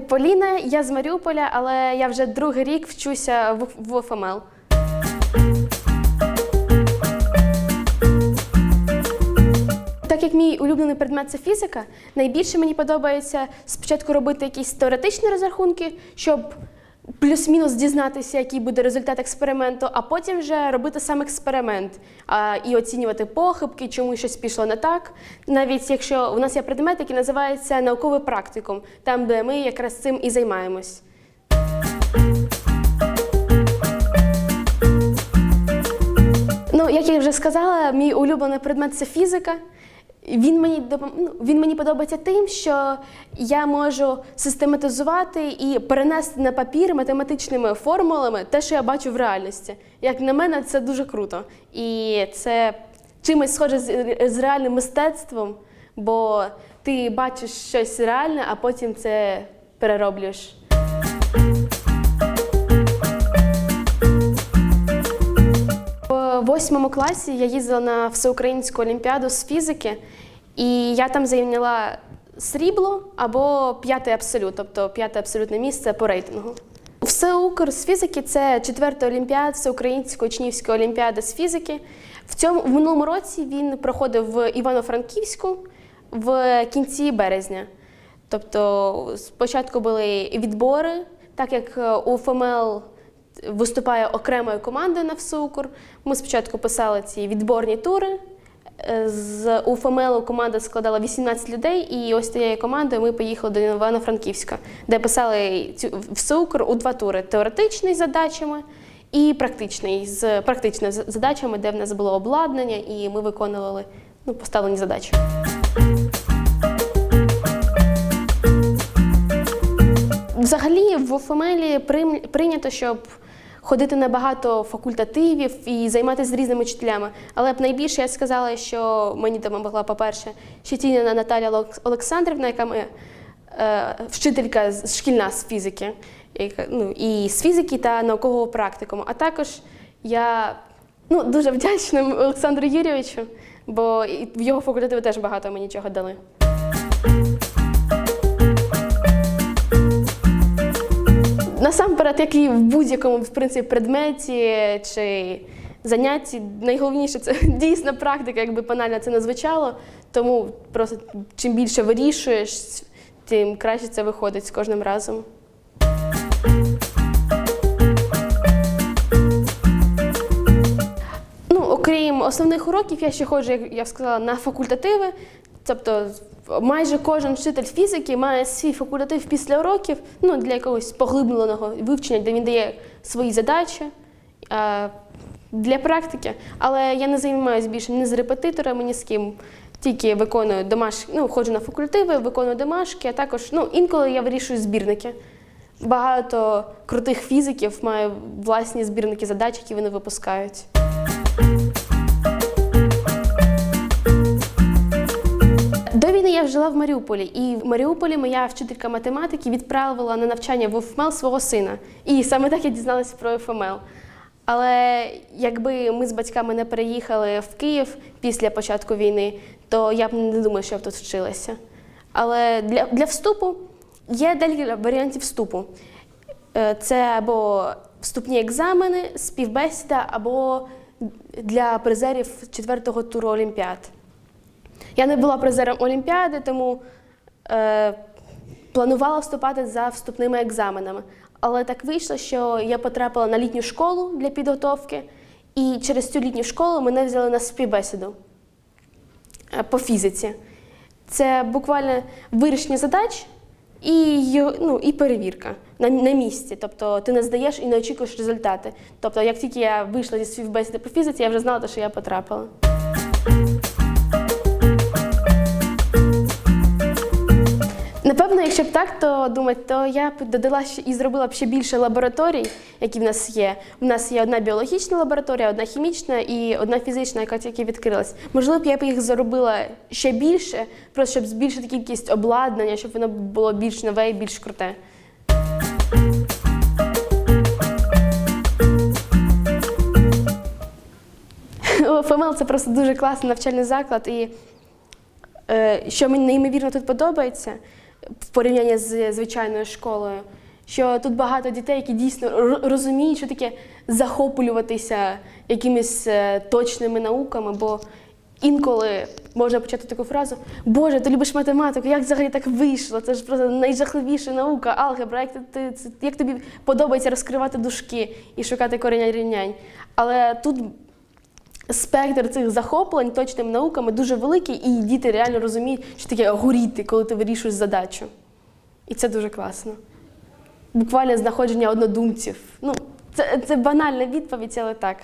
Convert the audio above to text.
Поліна, я з Маріуполя, але я вже другий рік вчуся в, в ФМЛ. Так як мій улюблений предмет це фізика, найбільше мені подобається спочатку робити якісь теоретичні розрахунки, щоб плюс-мінус дізнатися, який буде результат експерименту, а потім вже робити сам експеримент а, і оцінювати похибки, чому щось пішло не так. Навіть якщо у нас є предмет, який називається науковий практикум, там, де ми якраз цим і займаємось. Ну, як я вже сказала, мій улюблений предмет це фізика. Він мені ну, він мені подобається тим, що я можу систематизувати і перенести на папір математичними формулами те, що я бачу в реальності. Як на мене, це дуже круто. І це чимось схоже з, з реальним мистецтвом, бо ти бачиш щось реальне, а потім це перероблюєш. Восьмому класі я їздила на всеукраїнську олімпіаду з фізики, і я там зайняла срібло або п'ятий абсолют, тобто п'яте абсолютне місце по рейтингу. Всеукр з фізики це четверта олімпіада, всеукраїнської учнівської олімпіади з фізики. В цьому в минулому році він проходив в Івано-Франківську в кінці березня. Тобто спочатку були відбори, так як е, у ФМЛ виступає окремою командою на всеукр. Ми спочатку писали ці відборні тури. Е, З у ФМЛ команда складала 18 людей, і ось тією командою ми поїхали до Івано-Франківська, де писали цю всеукр у два тури: теоретичний з задачами і практичний з практичними задачами, де в нас було обладнання, і ми виконували ну, поставлені задачі. Взагалі в ФМЛі прийнято, щоб ходити на багато факультативів і займатися з різними вчителями. Але б найбільше я сказала, що мені допомогла, по-перше, Щетініна Наталя Олек- Олександрівна, яка ми, е, вчителька шкільна з фізики, яка, ну, і з фізики та наукового практикуму. А також я ну, дуже вдячна Олександру Юрійовичу, бо в його факультативі теж багато мені чого дали. Насамперед, як і в будь-якому в принципі, предметі чи занятті, найголовніше це дійсна практика, якби банально це не звучало. Тому просто чим більше вирішуєш, тим краще це виходить з кожним разом. Ну, окрім основних уроків, я ще ходжу, як я сказала, на факультативи. Тобто майже кожен вчитель фізики має свій факультатив після уроків ну, для якогось поглибленого вивчення, де він дає свої задачі е, для практики. Але я не займаюся більше ні з репетиторами, ні з ким. Тільки виконую домашки, ну, ходжу на факультативи, виконую домашки, а також ну, інколи я вирішую збірники. Багато крутих фізиків має власні збірники задач, які вони випускають. До війни я жила в Маріуполі, і в Маріуполі моя вчителька математики відправила на навчання в ФМЛ свого сина. І саме так я дізналася про ФМЛ. Але якби ми з батьками не переїхали в Київ після початку війни, то я б не думаю, що я б тут вчилася. Але для, для вступу є декілька варіантів вступу. Е, Це або вступні екзамени, співбесіда, або для призерів четвертого туру Олімпіад. Я не була призером Олімпіади, тому е, планувала вступати за вступними екзаменами. Але так вийшло, що я потрапила на літню школу для підготовки, і через цю літню школу мене взяли на співбесіду е, по фізиці. Це буквально вирішення задач і, ну, і перевірка на, на місці. Тобто ти не здаєш і не очікуєш результати. Тобто, як тільки я вийшла зі співбесіди по фізиці, я вже знала, що я потрапила. Напевно, якщо б так, то думати, то я б додала і зробила б ще більше лабораторій, які в нас є. У нас є одна біологічна лабораторія, одна хімічна і одна фізична, яка тільки відкрилась. Можливо, б я б їх зробила ще більше, просто щоб збільшити кількість обладнання, щоб воно було більш нове і більш круте. ФМЛ це просто дуже класний навчальний заклад, і е, що мені неймовірно тут подобається, в порівнянні з звичайною школою. Що тут багато дітей, які дійсно розуміють, що таке захоплюватися якимись е, точними науками, бо інколи можна почати таку фразу: Боже, ти любиш математику, як взагалі так вийшло? Це ж просто найжахливіша наука, алгебра, як, ти, як тобі подобається розкривати дужки і шукати корення рівнянь. Але тут спектр цих захоплень точними науками дуже великий, і діти реально розуміють, що таке горіти, коли ти вирішуєш задачу. І це дуже класно. Буквально знаходження однодумців. Ну, це, це банальна відповідь, але так.